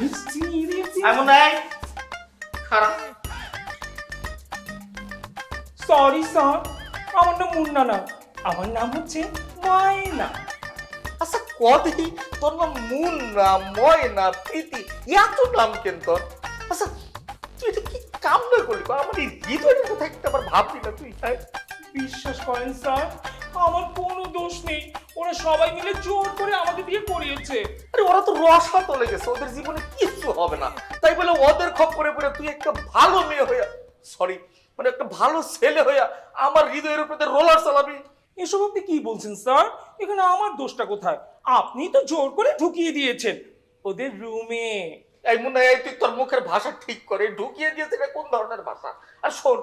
এমন নাই খারাপ সরি স্যার আমার নাম মুন্না না। আমার নাম হচ্ছে ময়না। আচ্ছা কদি তোর নাম মুন্না ময়না প্রীতি এত নাম কেন তোর? আচ্ছা তুই এটা কি কাম না করলি? আমার এই হৃদয়ের কথা একটা আবার ভাবলি না তুই হ্যাঁ? বিশ্বাস করেন স্যার আমার কোনো দোষ নেই। ওরা সবাই মিলে জোর করে আমাকে দিয়ে করিয়েছে। আরে ওরা তো রসা তলে গেছে ওদের জীবনে কিচ্ছু হবে না। তাই বলে ওদের খপ্পরে পড়ে তুই একটা ভালো মেয়ে হইয়া সরি মানে একটা ভালো ছেলে হইয়া আমার হৃদয়ের উপরে রোলার চালাবি। এসব আপনি কি বলছেন স্যার এখানে আমার দোষটা কোথায়? আপনি তো জোর করে ঢুকিয়ে দিয়েছেন ওদের রুমে এই মনে হয় তুই তোর মুখের ভাষা ঠিক করে ঢুকিয়ে দিয়েছে এটা কোন ধরনের ভাষা? আর শোন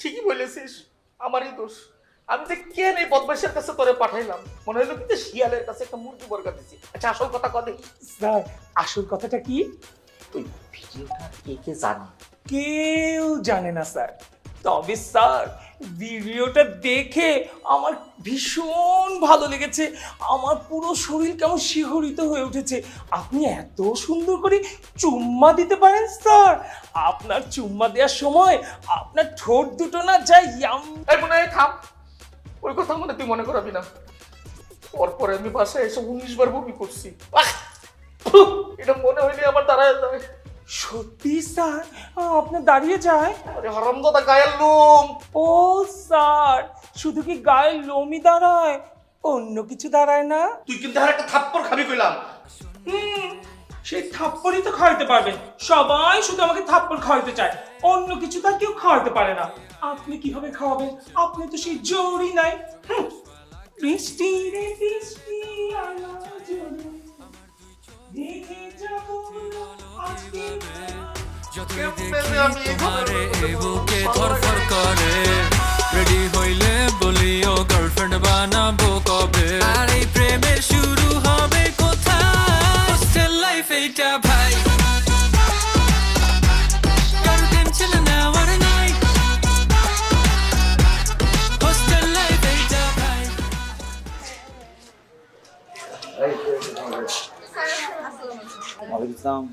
ঠিকই বলেছিস আমারই দোষ। আমি যে কেন এই বদমাইশের কাছে তোরে পাঠাইলাম? মনে হলো কিন্তু শিয়ালের কাছে একটা মুরগি বর্গা দিছি। আচ্ছা আসল কথা কদে স্যার আসল কথাটা কি? তুই ভিডিওটা কে কে জানি? কেউ জানে না স্যার। তবে স্যার ভিডিওটা দেখে আমার ভীষণ ভালো লেগেছে। আমার পুরো শরীর কেমন শিহরিত হয়ে উঠেছে। আপনি এত সুন্দর করে চুম্মা দিতে পারেন স্যার। আপনার চুম্মা দেওয়ার সময় আপনার ঠোঁট দুটো না যাই মনে হয় থাম। ওই কথা মনে তুই মনে করাবি না। পরপরে আমি বাসায় এসে উনিশ বার বমি করছি। এটা মনে হইলে আমার দাঁড়ায় যায় সত্যি স্যার? আপনার দাঁড়িয়ে যায়। আরে হারামদাদা গায়ের লোম। ও স্যার শুধু কি গায়ের লোমই দাঁড়ায়? অন্য কিছু দাঁড়ায় না? তুই কিন্তু আর একটা থাপ্পড় খাবি কইলাম। হুম, সেই থাপ্পড়ই তো খাওয়াতে পারবেন সবাই শুধু আমাকে থাপ্পড় খাওয়াইতে চায়। অন্য কিছু তার কেউ খাওয়াতে পারে না। আপনি কীভাবে খাওয়াবেন? আপনি তো সেই জোরই নাই। বৃষ্টি রে বৃষ্টি আলো জ্বলে, দেখে যাব আজকে যতই দেখি তোমারে বুকে? ধরফর করে। রেডি হইলে বলিও গার্লফ্রেন্ড বানাবো কবে? আর এই প্রেমের শুরু হবে কোথায়? হোস্টেল লাইফ এইটা ইসলাম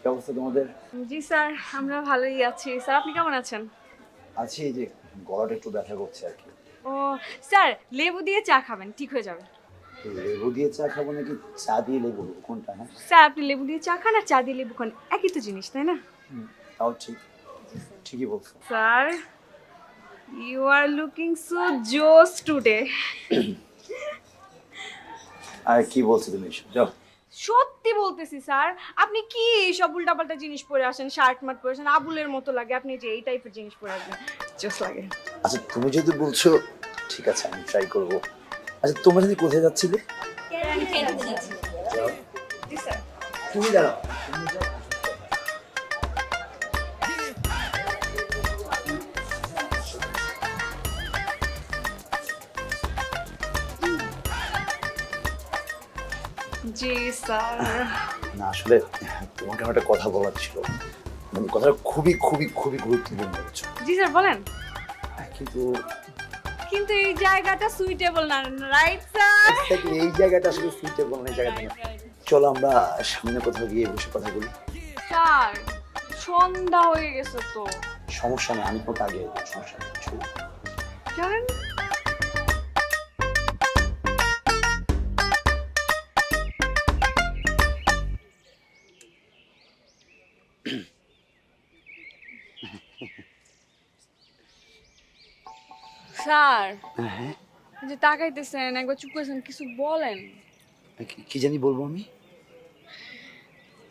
কি অবস্থা তোমাদের? জি স্যার আমরা ভালোই আছি। স্যার আপনি কেমন আছেন? আছি এই যে গলাটা একটু ব্যথা করছে আর কি। ও স্যার লেবু দিয়ে চা খাবেন ঠিক হয়ে যাবে। লেবু দিয়ে চা খাব নাকি চা দিয়ে লেবু? কোনটা হ্যাঁ? স্যার আপনি লেবু দিয়ে চা খান আর চা দিয়ে লেবু খান একই তো জিনিস তাই না? তাও ঠিক। ঠিকই বলছো। Sir you are looking so জোস টুডে আর কি বলছো তুমি? যাও। সত্যি বলতেছি স্যার আপনি কি সব উল্টাপাল্টা জিনিস পরে আসেন শার্ট মার্ট পরে আসেন আবুলের মতো লাগে আপনি যে এই টাইপের জিনিস পরে আসবেন জোস লাগে। আচ্ছা তুমি যদি বলছো ঠিক আছে আমি ট্রাই করব। আচ্ছা তোমরা যদি কোথায় যাচ্ছিলে? তুমি দাঁড়াও। জি স্যার। না আসলে তোমাকে আমার একটা কথা বলার ছিল। মানে কথাটা খুবই খুবই খুবই গুরুত্বপূর্ণ হচ্ছে জি স্যার বলেন। কিন্তু কিন্তু এই জায়গাটা সুইটেবল না রাইট স্যার? এই জায়গাটা আসলে সুইটেবল না এই জায়গাটা। চলো আমরা সামনে কোথাও গিয়ে বসে কথা বলি। স্যার সন্ধ্যা হয়ে গেছে তো। সমস্যা নেই আমি তোমাকে আগে সমস্যা নেই চলো। স্যার। হ্যাঁ। যে তাকাইতেছেন একবার চুপ করেছেন কিছু বলেন। কি- জানি বলব আমি?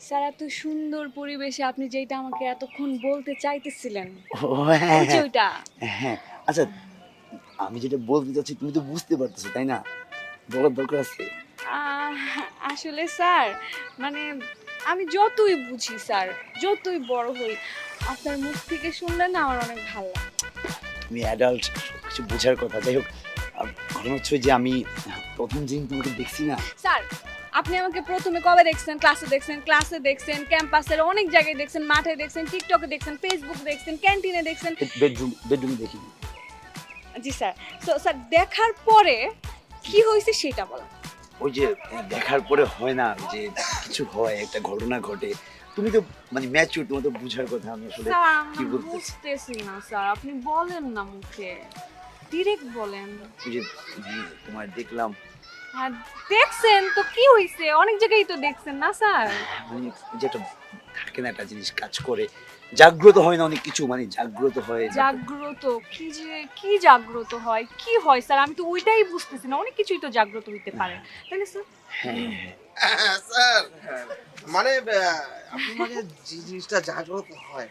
স্যার এত সুন্দর পরিবেশে আপনি যেটা আমাকে এতক্ষণ বলতে চাইতেছিলেন হ্যাঁ। ওইটা? হ্যাঁ। আচ্ছা আমি যেটা বলতে চাচ্ছি তুমি তো বুঝতে পারতেছো তাই না? বলার দরকার আছে। আসলে স্যার মানে আমি যতই বুঝি স্যার যতই বড় হই আপনার মুখ থেকে শুনলে না আমার অনেক ভালো লাগে। তুমি অ্যাডাল্ট কিছু বোঝার কথা। যাই হোক ঘটনা হচ্ছে যে আমি প্রথম দিন তোমাকে দেখছি না। স্যার আপনি আমাকে প্রথমে কবে দেখছেন? ক্লাসে দেখছেন ক্লাসে দেখছেন ক্যাম্পাসের অনেক জায়গায় দেখছেন মাঠে দেখছেন টিকটকে দেখছেন ফেসবুক দেখছেন ক্যান্টিনে দেখছেন। বেডরুম বেডরুমে দেখি। জি স্যার। তো স্যার দেখার পরে কি হয়েছে সেটা বলেন। ওই যে দেখার পরে হয় না যে কিছু হয় একটা ঘটনা ঘটে। তুমি তো মানে ম্যাচুর তোমার তো বুঝার কথা আমি আসলে কি আমি বলতে বুঝতেছি না স্যার। আপনি বলেন না মুখে। ডিরেক্ট বলেন। যে মানে তোমার দেখলাম। আর দেখছেন তো কি হইছে? অনেক জায়গায় তো দেখছেন না স্যার? মানে ওই যে একটা থাকে না একটা জিনিস কাজ করে জাগ্রত হয় না অনেক কিছু মানে জাগ্রত হয়। জাগ্রত কি যে কি জাগ্রত হয় কি হয় স্যার? আমি তো ওইটাই বুঝতেছি না অনেক কিছুই তো জাগ্রত হইতে পারে। তাই না স্যার? হ্যাঁ হ্যাঁ, স্যার। মানে আপনি মানে জিনিসটা জাগ্রত হয়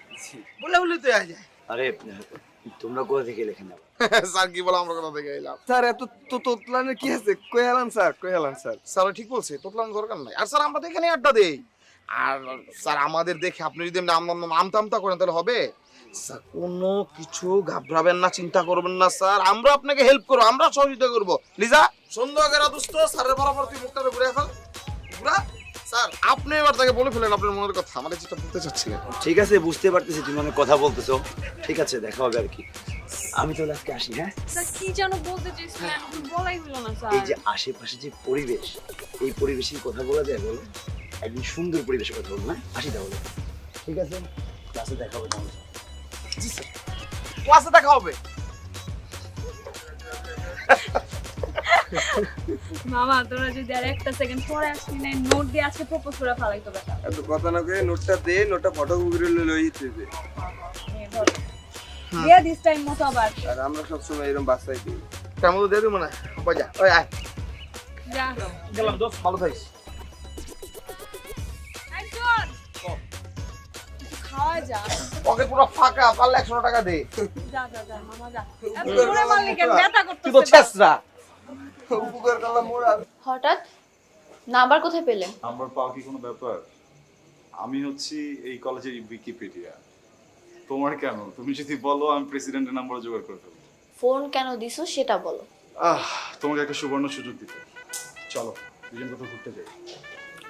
বলে বলে তো আরে তোমরা কোথা থেকে লেখেন স্যার কি বলে আমরা কোথা থেকে এলাম? স্যার এত তো তোতলানের কি আছে? কই হেলান স্যার? কই হেলান স্যার? স্যার ঠিক বলছে তোতলান দরকার নাই। আর স্যার আমরা তো এখানে আড্ডা দেই। আর স্যার আমাদের দেখে আপনি যদি আমতা আমতা করেন তাহলে হবে? স্যার কোনো কিছু ঘাবড়াবেন না চিন্তা করবেন না স্যার। আমরা আপনাকে হেল্প করব আমরা সহযোগিতা করব। লিজা সন্দেহ করা দুষ্ট স্যারের বরাবর তুই মুখটা ঘুরে ফেল। ঘুরা। স্যার আপনি এবার তাকে বলে ফেলেন আপনার মনের কথা মানে যেটা বলতে চাচ্ছিলেন। ঠিক আছে বুঝতে পারতেছি তুমি অনেক কথা বলতেছো। ঠিক আছে দেখা হবে আর কি। আমি তো আজকে আসি হ্যাঁ? স্যার কি যেন বলতে চাইছিলেন বলাই হলো না স্যার। এই যে আশেপাশে যে পরিবেশ এই পরিবেশের কথা বলা যায় বলো। একদিন সুন্দর পরিবেশের কথা বলব না আসি তাহলে। ঠিক আছে। ক্লাসে দেখা হবে তোমার সাথে। ক্লাসে দেখা হবে। মামা তোরা যদি আর একটা সেকেন্ড পরে আসবি না নোট দিয়ে আজকে প্রপোজ করে ফেলাইতো বেটা এত কথা না কই নোটটা দে নোটটা ফটো কপি লই দিতে দিয়ে দিস টাইম মতো আবার। আর আমরা সব সময় এরকম বাসায় দিই কেমন দিয়ে দেবো না? বাজা ওই আয়। যা। গেলাম দোস্ত ভালো থাকিস। পকেট পুরো ফাঁকা পারলে একশো টাকা দে। যা যা যা মামা যা। তুই তো ছেসরা উপকার করলাম মোর হঠাৎ? নাম্বার কোথায় পেলেন নাম্বার পাওয়া কি কোনো ব্যাপার? আমি হচ্ছি এই কলেজের উইকিপিডিয়া তোমার কেন? তুমি যদি বলো আমি প্রেসিডেন্টের নাম্বার জোগাড় করে ফেলব। ফোন কেন দিছো সেটা বলো। আহ তোমাকে একটা সুবর্ণ সুযোগ দিতে। চলো দুজন কোথাও ঘুরতে যাই।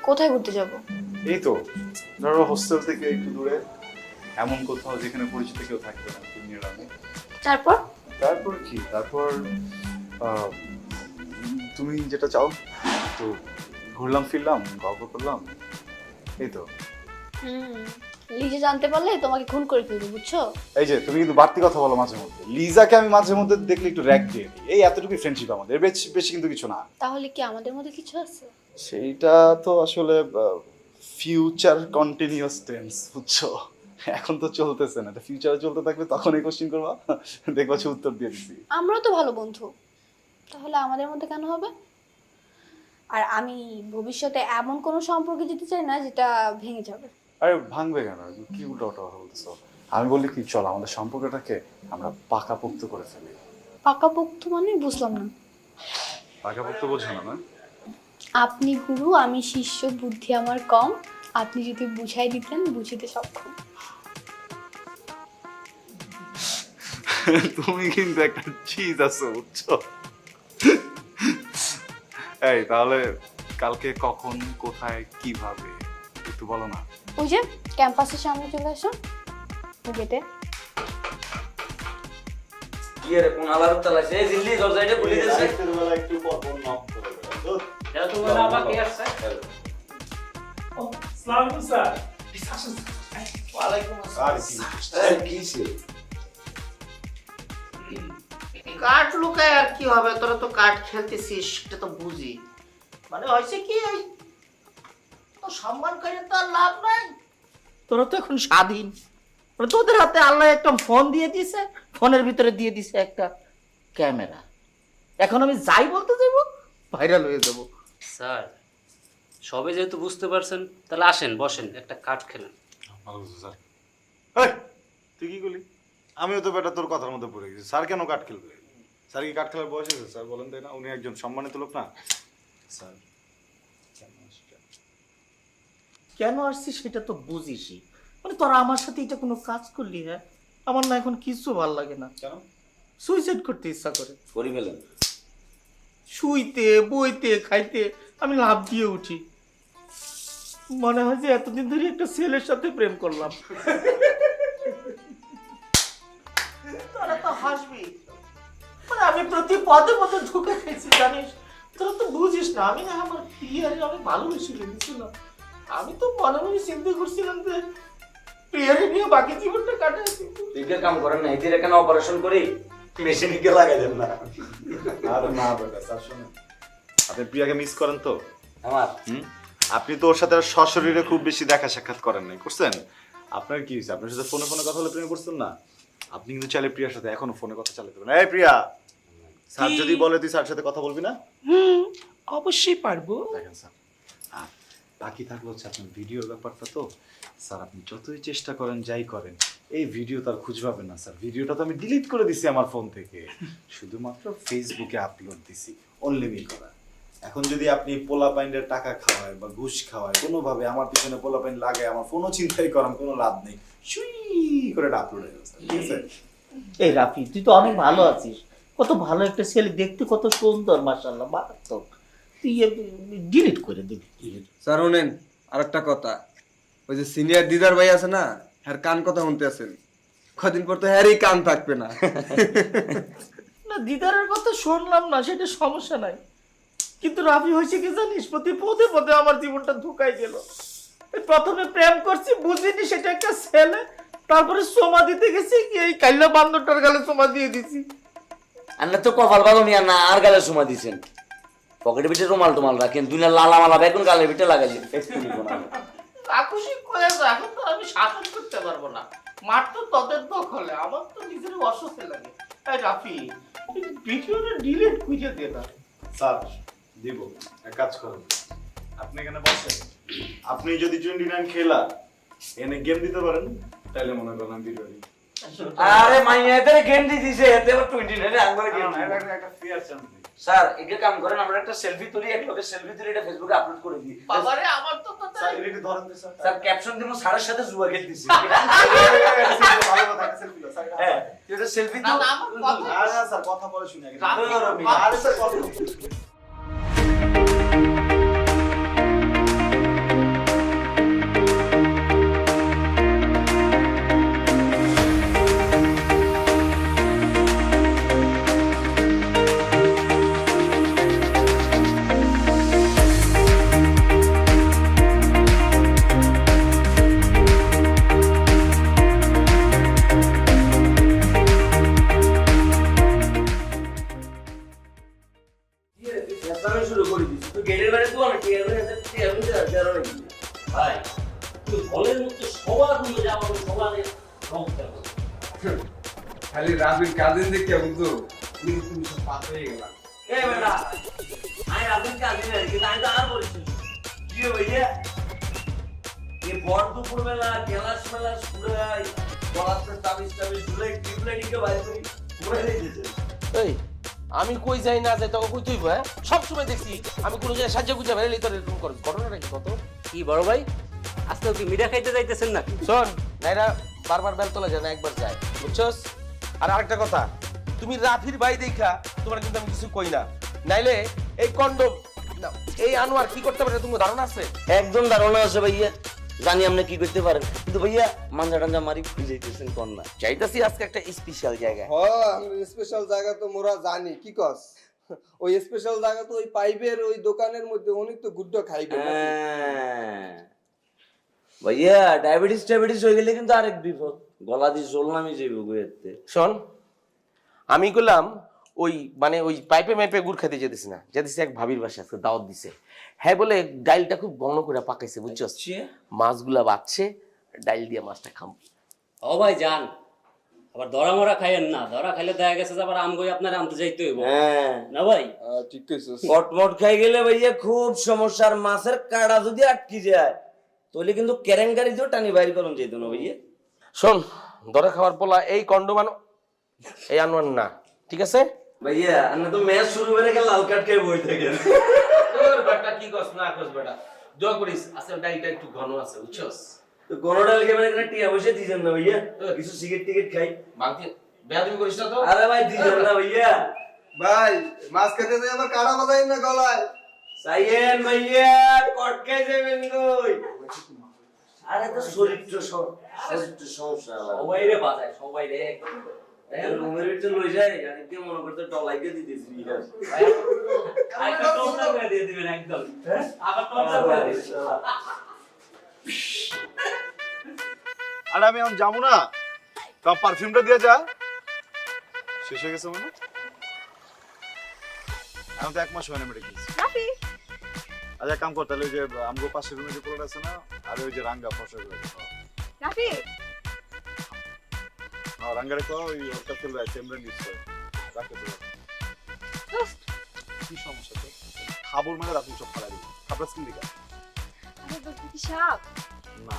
কোথায় ঘুরতে যাব? এই তো ধরো হোস্টেল থেকে একটু দূরে। এমন কোথাও যেখানে পরিচিত কেউ থাকবে না তুমি তারপর? তারপর কি? তারপর আহ, তুমি যেটা চাও তো ঘুরলাম ফিরলাম গল্প করলাম এই তো। লিজে জানতে পারলে তোমাকে খুন করে ফেলবে বুঝছ? এই যে তুমি কিন্তু বাড়তি কথা বলো মাঝে মধ্যে। লিজাকে আমি মাঝে মধ্যে দেখলে একটু র্যাক দিয়ে দিই। এই এতটুকুই ফ্রেন্ডশিপ আমাদের বেশি বেশি কিন্তু কিছু না। তাহলে কি আমাদের মধ্যে কিছু আছে? সেইটা তো আসলে ফিউচার কন্টিনিউয়াস টেন্স বুঝছ? এখন তো চলতেছে না। এটা ফিউচারে চলতে থাকবে তখন এই কোশ্চেন করবা। দেখবা উত্তর দিয়ে দিচ্ছি আমরাও তো ভালো বন্ধু। তাহলে আমাদের মধ্যে কেন হবে? আর আমি ভবিষ্যতে এমন কোনো সম্পর্কে যেতে চাই না যেটা ভেঙে যাবে। আরে ভাঙবে কেন? কি উল্টো কথা বলতেছো? আমি বলি কি চল আমাদের সম্পর্কটাকে আমরা পাকাপোক্ত করে ফেলি। পাকাপোক্ত মানে বুঝলাম না। পাকাপোক্ত বোঝো না না? আপনি গুরু আমি শিষ্য বুদ্ধি আমার কম। আপনি যদি বুঝাই দিতেন বুঝিতে সক্ষম। তুমি কিন্তু একটা চিজ আছো বুঝছ? এই তাহলে কালকে কখন কোথায় কীভাবে? একটু বলো না। ওই যে ক্যাম্পাসের সামনে চলে আসো গেটে কি রে কোন আলার চালাইছে এই দিল্লি দরজাটা খুলে দিয়েছে। একটু পর পর নক করে এটা তো মানে আবার কে আসছে? ওয়ালাইকুম আর কি? কাঠ লুকায় আর কি হবে? তোরা তো কাঠ খেলতেছিস এটা তো বুঝি। মানে হয়েছে কি ওই তো সম্মান করে তো আর লাভ নাই। তোরা তো এখন স্বাধীন। মানে তোদের হাতে আল্লাহ একটা ফোন দিয়ে দিছে ফোনের ভিতরে দিয়ে দিছে একটা ক্যামেরা। এখন আমি যাই বলতে যাব ভাইরাল হয়ে যাব। স্যার সবে যেহেতু বুঝতে পারছেন তাহলে আসেন বসেন একটা কাঠ খেলেন। স্যার। এই তুই কি করলি? আমিও তো বেটা তোর কথার মধ্যে পড়ে গেছি। স্যার কেন কাঠ খেলবে? স্যার কি কাঠ খেলার বয়স হয়েছে? স্যার বলেন তাই না উনি একজন সম্মানিত লোক না? স্যার কেন? আসছি সেটা তো বুঝিসই। মানে তোরা আমার সাথে এটা কোনো কাজ করলি হ্যাঁ? আমার না এখন কিছু ভালো লাগে না। কেন? সুইসাইড করতে ইচ্ছা করে। করি ফেলেন। শুইতে বইতে খাইতে আমি লাভ দিয়ে উঠি। মনে হয় যে এতদিন ধরে একটা ছেলের সাথে প্রেম করলাম। তোরা তো হাসবি। আমি প্রতি পদে পদে ঢুকে খেয়েছি জানিস? তোরা তো বুঝিস না আমি না আমার ক্লিয়ারে অনেক ভালোবেসে ফেলেছিলাম। আমি তো মনে মনে চিন্তা করছিলাম যে প্রিয়ারে নিয়ে বাকি জীবনটা কাটাই তুই কাম করেন না এদের এখানে অপারেশন করি মেশিনে গিয়ে লাগাই দেন না। আর না বেটা স্যার শুনুন আপনি প্রিয়াকে মিস করেন তো? আমার? আপনি তো ওর সাথে আর সশরীরে খুব বেশি দেখা সাক্ষাৎ করেন নাই করছেন? আপনার কি হয়েছে? আপনার সাথে ফোনে ফোনে কথা বলে প্রেমে পড়ছেন না? আপনি কিন্তু চাইলে প্রিয়ার সাথে এখনও ফোনে কথা চালাতে পারেন। এই প্রিয়া! স্যার যদি বলে তুই স্যার সাথে কথা বলবি না? হুম অবশ্যই পারব। দেখেন স্যার আর বাকি থাকল হচ্ছে আপনার ভিডিওর ব্যাপারটা তো। স্যার আপনি যতই চেষ্টা করেন যাই করেন এই ভিডিও তার খুঁজ পাবেন না স্যার। ভিডিওটা তো আমি ডিলিট করে দিছি আমার ফোন থেকে। শুধুমাত্র ফেসবুকে আপলোড দিছি অনলিমি করা। এখন যদি আপনি পোলা পাইন্ডের টাকা খাওয়ায় বা ঘুষ খাওয়ায় কোনোভাবে আমার পিছনে পোলা পাইন লাগায় আমার ফোনও চিন্তাই করার কোনো লাভ নেই। সুই করে এটা আপলোড হয়ে গেছে ঠিক আছে? এই রাফি তুই তো অনেক ভালো আছিস। কত ভালো একটা ছেলে দেখতে কত সুন্দর মাশাআল্লাহ মারাত্মক। ডিলিট করে দিবি। স্যার শুনেন আরেকটা কথা। ওই যে সিনিয়র দিদার ভাই আছে না হ্যার কান কথা শুনতে আছেন? কদিন পর তো হ্যারই কান থাকবে না। না দিদারের কথা শুনলাম না সেটা সমস্যা নাই। কিন্তু রাফি হয়েছে কি জানিস? প্রতি পদে পদে আমার জীবনটা ধুকাই গেল। প্রথমে প্রেম করছি বুঝিনি সেটা একটা ছেলে। তারপরে সোমা দিতে গেছি কি এই কাল্লা বান্দরটার গালে সোমা দিয়ে দিছি। আন্না তো কপাল ভালো মিয়া না আর গালে সময় দিছেন। পকেটে পিঠে রুমাল টুমাল রাখেন দুই না লালা মালা বেগুন গালে পিঠে লাগাইলেন। আকুশি করে যা, এখন তো আমি শাসন করতে পারব না। মার তো তোদের দখলে আমার তো নিজের অসুখে লাগে। এই রাফি ভিডিওটা ডিলিট করে দে না। স্যার দিব। এক কাজ করুন আপনি এখানে বসেন। আপনি যদি টোয়েন্টি নাইন খেলা এনে গেম দিতে পারেন তাহলে মনে করেন আমি ভিডিও আরে মাইয়া এদের গেম দি দিছে এতে আবার 29 আঙ্গুরে গেম একটা ফেয়ার চান্স দিই স্যার এটা কাম করেন আমরা একটা সেলফি তুলি এক লোকের সেলফি তুলি এটা ফেসবুকে আপলোড করে দিই। বাবারে আমার তো তো স্যার এটা ধরেন স্যার। স্যার ক্যাপশন দিব স্যারের সাথে জুয়া খেলতেছি। ভালো কথা একটা সেলফি দাও স্যার হ্যাঁ এটা সেলফি না, তো না, আমার কথা না, স্যার কথা বলে শুনি আগে। আরে স্যার কথা তুমি পাস হয়ে গেলাম এ বেটা আপনি কাজে নাই কিন্তু আমি তো আর বলছি কি ভাইয়া এই বড় দুপুর বেলা গেলাস মেলা গলাতে তাবিজ তাবিজ বাইরে করি ঘুরে দিয়েছে এই আমি কই যাই না যাই তোকে কই তুইব হ্যাঁ? সবসময় দেখছি আমি কোনো জায়গায় সাহায্য বুঝে বেরোলি তোর এরকম করে। ঘটনাটা কি কত? কি বড় ভাই? আজকাল কি মিঠা খাইতে যাইতেছেন না শোন নাইরা বারবার বেলতলা যায় না একবার যায় বুঝছস? আর আরেকটা কথা তুমি রাফির ভাই দেখা তোমার কিন্তু আমি কিছু কই না। নাইলে এই কন্ডম এই আনোয়ার কি করতে পারে তোমার ধারণা আছে? একদম ধারণা আছে ভাইয়া। জানি আপনি কি করতে পারেন। কিন্তু ভাইয়া মাঞ্জা টাঞ্জা মারি খুঁজাইতেছেন কোন না। চাইতাছি আজকে একটা স্পেশাল জায়গা হ স্পেশাল জায়গা তো মোরা জানি কি কস? ওই স্পেশাল জায়গা তো ওই পাইপের ওই দোকানের মধ্যে অনেক তো গুড্ড খাইবে হ্যাঁ। ভাইয়া ডায়াবেটিস ডায়াবেটিস হয়ে গেলে কিন্তু আরেক বিপদ। গলা দিয়ে জল নামে যাইব গুয়েতে শোন আমি গেলাম ওই মানে ওই পাইপে মাইপে গুড় খেতে যেতেছি না। যেতেছি এক ভাবির বাসা আজকে দাওয়াত দিছে। হ্যাঁ বলে ডাইলটা খুব ঘন করে পাকাইছে বুঝছস মাছগুলা বাচ্ছে ডাইল দিয়ে মাছটা খাম। ও ভাই যান। আবার ধরা মরা খাইয়েন না। ধরা খাইলে দেখা গেছে আবার আম গই আপনার আনতে যাইতে হইব। হ্যাঁ। না ভাই? ঠিক কইছস। কটমট খাই গেলে ভাইয়া খুব সমস্যার মাছের কাঁড়া যদি আটকি যায় তাহলে কিন্তু কেরেঙ্কারি দিয়েও টানি বাইর করুন যেত না ভাইয়া। শোন ধরে খাওয়ার পোলা এই কন্ডমান এই আনোয়ার না ঠিক আছে? ভাইয়া তো ম্যাচ শুরু করে গেলে লাল কার্ড খেয়ে বই থাকেন বেটা কি কস না কস বেটা? দোয়া করিস আসলে ডাইলটা একটু ঘন আছে বুঝছস? তো কোনো ডাল খেয়ে এখানে টিয়া বসে দিয়েছেন না ভাইয়া? কিছু সিগারেট টিকেট খাই। বাংতি বেয়াদবি করিস না তো? আরে ভাই দিয়েছেন না ভাইয়া। ভাই মাছ খেতে যাই আবার কাড়া বাজাই না গলায়? সাইয়েন ভাইয়া কটকাই যাবেন কই। আরে তো শরীর তো সব- শরীর তো সমস্যা। সবাই রে বাজায় সবাই রে একদম। রুমের ভিতরে লই যাই আর কে মনে করতে ডলাইকে দিতেছি আরেকটা টোপটা করে দিয়ে দিবেন একদম। আবার টোপটা করে দিবেন। আরে আমি এখন যাব না। তোমার পারফিউমটা দিয়ে যা। শেষ হয়ে গেছে মানে? এখন তো এক মাস হয় না মেরে গেছি রাফি। আচ্ছা এক কাম কর তাহলে ওই যে আমগো পাশের রুমে যে পোলার আছে না আর ওই যে রাঙ্গা ফসল রাফি। হ্যাঁ রাঙ্গারে কো ওই ওর কাছে চেম্বার রাখতে কি সমস্যা তো খাবার মানে রাখুন সব ফালাই দিবি খাবার স্কিন দিকা আরে দোস্ত কি সাপ না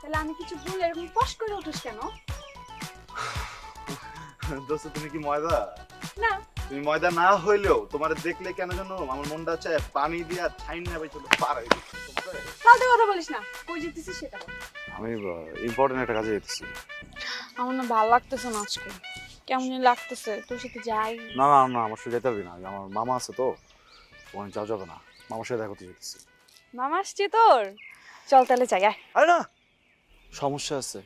তাহলে আমি কিছু বলে এরকম পশ করে উঠিস কেন দোস্ত তুমি কি ময়দা না তুমি ময়দা না হইলেও তোমার দেখলে কেন জানো আমার মনটা চায় পানি দিয়া ছাইন না ভাই চলো পার হয়ে। কথা বলিস না কই যেতেছিস সেটা আমি ইম্পর্টেন্ট একটা কাজে যেতেছি আমার না ভালো লাগতেছে না আজকে। কেমন লাগতেছে তোর সাথে যাই। না না না আমার সাথে যেতে পারবি না। আমার মামা আছে তো ওখানে যাওয়া যাবে না। মামার সাথে দেখা করতে যেতেছি মামা আসছে তোর? চল তাহলে যাই আয়। আরে না সমস্যা আছে।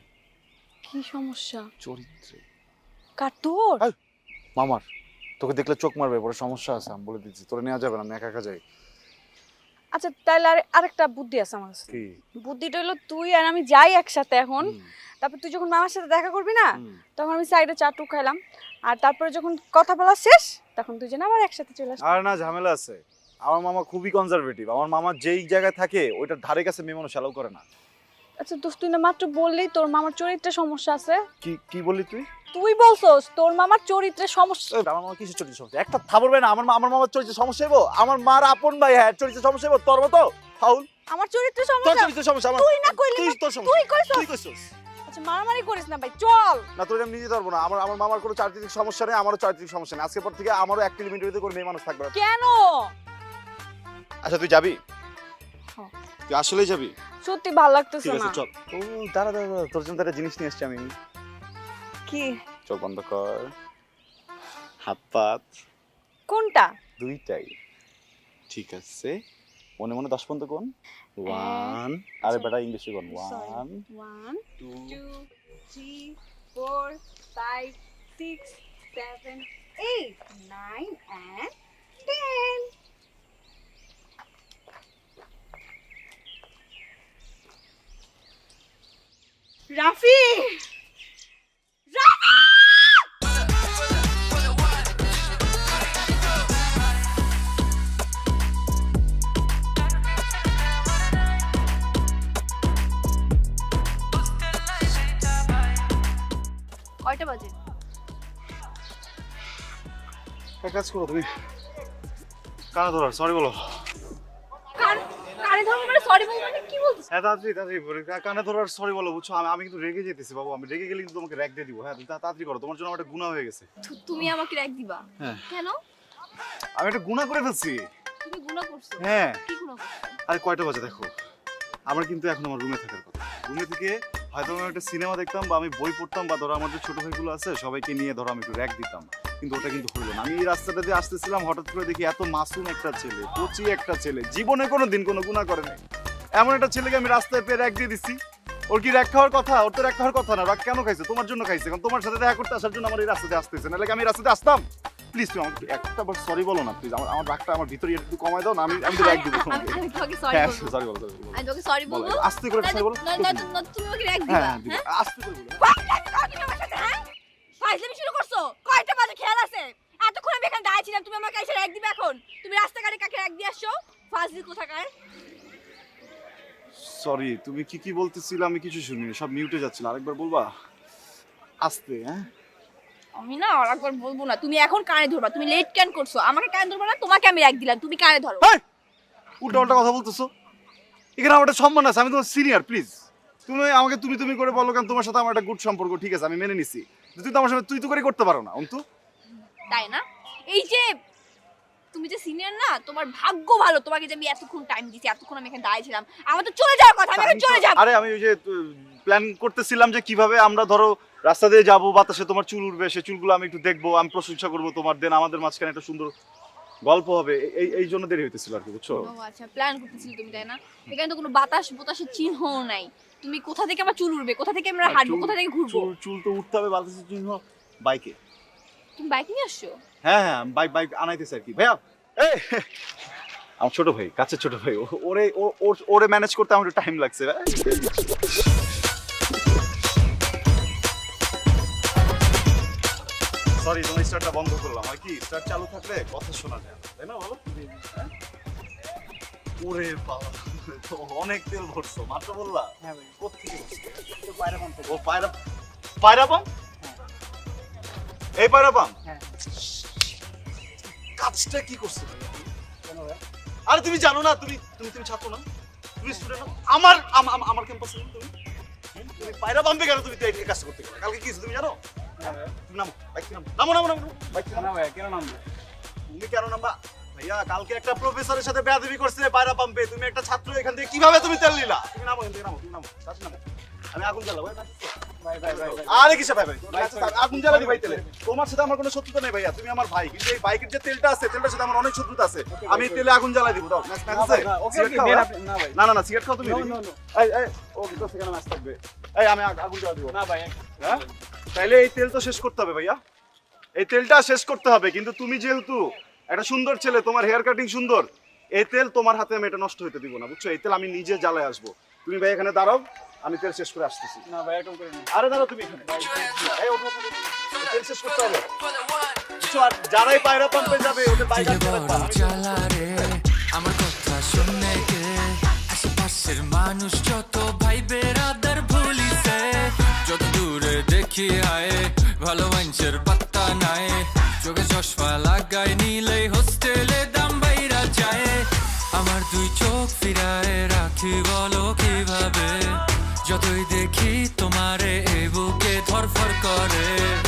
কি সমস্যা? চরিত্রে। কার তোর? মামার। তোকে দেখলে চোখ মারবে পরে সমস্যা আছে আমি বলে দিচ্ছি। তোরে নেওয়া যাবে না আমি একা একা যাই। আচ্ছা তাহলে আর আরেকটা বুদ্ধি আছে আমার কাছে। কি? বুদ্ধিটা হলো তুই আর আমি যাই একসাথে এখন। হুম, তারপর তুই যখন মামার সাথে দেখা করবি না তখন আমি সাইডে চা টুক খাইলাম। আর তারপরে যখন কথা বলা শেষ তখন দুজন আবার একসাথে চলে আসব আর না ঝামেলা আছে। আমার মামা খুবই কনজারভেটিভ আমার মামা যেই জায়গায় থাকে ওইটার ধারে কাছে মেয়ে মানুষ অ্যালাউ করে না। আচ্ছা দোস্ত তুই না মাত্র বললেই তোর মামার চরিত্রে সমস্যা আছে। কি কি বললি তুই? তুই বলছস তোর মামার চরিত্রে সমস্যা আমার মামা কিছু চরিত্র সমস্যা? একটা ভাই না আমার আমার মামার চরিত্র সমস্যা হইব? আমার মার আপন ভাই হ্যাঁ চরিত্র সমস্যা হইব তোর মতো? ফাউল। আমার চরিত্রে তোর সমস্যা? সমস্যা তুই না কইলি তুই তোর সমস্যা? তুই কইছস? তুই কইছস? আচ্ছা মারামারি করিস না ভাই চল। না তোর আমি নিজে ধরবো না। আমার আমার মামার কোনো চারিত্রিক সমস্যা নেই আমারও চারিত্রিক সমস্যা নেই। আজকে পর থেকে আমারও এক কিলোমিটার করে মেয়ে মানুষ থাকবে না। কেন? আচ্ছা তুই যাবি? হ্যাঁ। তুই আসলেই যাবি? সত্যি ভালো লাগতেছে ঠিক না। আছে চল। ও দাঁড়া দাঁড়া দাঁড়া, তোর জন্য তো একটা জিনিস নিয়ে এসছি আমি। কি? চোখ বন্ধ কর। হাত পাত। কোনটা? দুইটাই। ঠিক আছে। মনে মনে দশ পর্যন্ত কোন ওয়ান আরে বেটা ইংলিশে কোন one one two three four five six seven eight nine and ten Rafi কয়টা বাজে? এক কাজ করো তুমি। ধরার সরি বলো। কানে ধরবো মানে সরি বলব মানে কি বলছিস হ্যাঁ তাড়াতাড়ি কানে ধরার সরি বলো বুঝছ? আমি আমি কিন্তু রেগে যেতেছি বাবু। আমি রেগে গেলে কিন্তু তোমাকে র্যাক দিয়ে দিব। হ্যাঁ তুমি তাড়াতাড়ি করো তোমার জন্য আমার একটা গুণা হয়ে গেছে। তুমি আমাকে দিবা। কেন? আমি একটা করে ফেলছি। তুমি গুনাহ করছ? হ্যাঁ। কি গুনাহ করছ? আরে কয়টা বাজে দেখো। আমার কিন্তু এখন আমার রুমে থাকার কথা। রুমে থেকে হয়তো আমি একটা সিনেমা দেখতাম বা আমি বই পড়তাম বা ধরো আমার যে ছোট ভাইগুলো আছে, সবাইকে নিয়ে ধরো আমি একটু র্যাক দিতাম। কিন্তু ওটা কিন্তু হলো না। আমি এই রাস্তাটা দিয়ে আসতেছিলাম, হঠাৎ করে দেখি এত মাসুম একটা ছেলে, কচি একটা ছেলে, জীবনে কোনো দিন কোনো গুণা করে নাই। এমন একটা ছেলেকে আমি রাস্তায় পেয়ে র্যাক দিয়ে দিচ্ছি ওর কি র্যাক খাওয়ার কথা? ওর তো র্যাক খাওয়ার কথা না। র্যাক কেন খাইছে? তোমার জন্য খাইছে। কারণ তোমার সাথে দেখা করতে আসার জন্য আমার এই রাস্তাতে আসতেছে। নাহলে আমি রাস্তাতে আসতাম? প্লিজ তুমি আমাকে একটা বার সরি বলো না প্লিজ আমার আমার রাগটা আমার ভিতরে একটু কমায় দাও না আমি আমি তো র্যাক দিব। আমি তোমাকে সরি হ্যাঁ বলব। সরি বলো sorry বলো। আমি তোকে সরি বলব। আস্তে করে sorry বলো। না, না, তুমি আমাকে রাখ দিবা হ্যাঁ হ্যাঁ। হ্যাঁ? আস্তে করে বলো। ফাইজলামি শুরু করছ? কয়টা বাজে খেয়াল আছে? এতক্ষণ আমি এখানে দাঁড়িয়ে ছিলাম তুমি আমাকে এসে রাখ দিবে এখন? তুমি রাস্তাঘাটে কাকে রাখ দিয়ে আসছো? ফাজলি কোথাকার? সরি তুমি কি কি বলতেছিলে আমি কিছু শুনিনি সব মিউটে যাচ্ছিল। আরেকবার বলবা? আস্তে হ্যাঁ? আমি না আর একবার বলব না। তুমি এখন কানে ধরবা তুমি লেট ক্যান করছ? আমাকে কানে ধরবা না তোমাকে আমি রাখ দিলাম তুমি কানে ধরো! উল্টা উল্টা কথা বলতেছো? এখানে আমার একটা সম্মান আছে আমি তোমার সিনিয়র প্লিজ তুমি আমাকে তুমি তুমি করে বলো কারণ তোমার সাথে আমার একটা গুড সম্পর্ক ঠিক আছে আমি মেনে নিছি। তুই তো আমার সাথে তুই তো করে করতে পারো না অন্তু। তাই না? এই যে তুমি যে সিনিয়র না তোমার ভাগ্য ভালো তোমাকে যে আমি এতক্ষণ টাইম দিছি এতক্ষণ আমি এখানে দাঁড়িয়ে ছিলাম আমার তো চলে যাওয়ার কথা আমি চলে যাব। আরে আমি ওই যে প্ল্যান করতেছিলাম যে কীভাবে আমরা ধরো রাস্তা দিয়ে যাব বাতাসে তোমার চুল উঠবে সে চুলগুলো আমি একটু দেখব আমি প্রশংসা করব তোমার দেন আমাদের মাঝখানে একটা সুন্দর গল্প হবে। এই এই জন্য দেরি হইতেছিল আর কি বুঝছ? আচ্ছা প্ল্যান করতেছিলে তুমি তাই না? এখানে তো কোনো বাতাস বাতাসের চিহ্ন নাই। তুমি কোথা থেকে আমার চুল উঠবে? কোথা থেকে আমরা হাঁটবো? কোথা থেকে ঘুরবো? চুল চুল তো উঠতে হবে বাতাসের চিহ্ন বাইকে তুমি বাইক নিয়ে আসছো? হ্যাঁ হ্যাঁ বাইক বাইক আনাইতেছে আর কি। ভাইয়া এই আমার ছোট ভাই কাছে ছোট ভাই ওরে ওর- ম্যানেজ করতে আমার টাইম লাগছে সরি তোমার স্টার্টটা বন্ধ করলাম। আর কি? স্টার্ট চালু থাকলে কথা শোনা যায় না, তাই না বলো হ্যাঁ? ওরে বাবা তো অনেক তেল ভরছো মাত্র বললা? হ্যাঁ ভাই। কোথেকে পায়রা পাম্প ও পায়রা পায়রা পাম এই পায়রা পাম হ্যাঁ। কাজটা কি করছ কেন ভাই? আরে তুমি জানো না তুমি তুমি তুমি ছাত্র না? তুমি স্টুডেন্ট না? আমার আম- আম- আমার ক্যাম্পাসে তুমি? তুমি পায়রা পাম্পে কেন তুমি এই কাজটা করতে গেলে? কালকে কি তুমি জানো? হ্যাঁ নামো নামো নামো নামো নামো কেন ভাই কেন নাম, তুমি কেন নামবা ভাইয়া কালকে একটা প্রফেসরের সাথে বেয়াদবি করছিলে পায়রা পাম্পে তুমি একটা ছাত্র এখান থেকে কীভাবে তুমি তেল নিলা তুমি নামো এখান থেকে নামো। তুমি নামো নামো আমি আগুন জ্বালাবো হ্যাঁ? ভাই ভাই ভাই ভাই। আরে কিসে ভাই ভাই? ভাই, আগুন জ্বালাবি ভাই তেলে। তোমার সাথে আমার কোনো শত্রুতা নেই ভাইয়া তুমি আমার ভাই। কিন্তু এই বাইকের যে তেলটা আছে তেলটার সাথে আমার অনেক শত্রুতা আছে। আমি তেলে আগুন জ্বালাই দিব দাও। ম্যাচ ম্যাচ না না, ওকে সিগারেট কি খাও, নেন? আপনি? না ভাই। না না না সিগারেট খাও তুমি। No, দেখি? no, no. এই এই ও তো সেখানে ম্যাচ থাকবে এই আমি আগুন জ্বালা দিব না ভাই তাইলে এই তেল তো শেষ করতে হবে ভাইয়া। এই তেলটা শেষ করতে হবে কিন্তু তুমি যেহেতু একটা সুন্দর ছেলে তোমার হেয়ার কাটিং সুন্দর এই তেল তোমার হাতে আমি এটা নষ্ট হইতে দিব না বুঝছ? এই তেল আমি নিজে জ্বালায় আসব। তুমি ভাই এখানে দাঁড়াও। আমি তেল শেষ করে আসতেছি। না ভাই এরকম করে না আরে দাঁড়াও তুমি এখানে। এই ওঠো। তেল শেষ করতে হবে। বুঝছ আর যারাই পায়রা পাম্পে যাবে ওদের বাইক আমার কথা শুনে কে? আশেপাশের মানুষ যত ভাই বেরাদার ভুলিছে যত দূরে দেখি আয়ে ভালো মানুষের পাত্তা নাই। চোখে চশমা লাগাই নিলেই হোস্টেলে তোমারে এ বুকে ধরফর করে।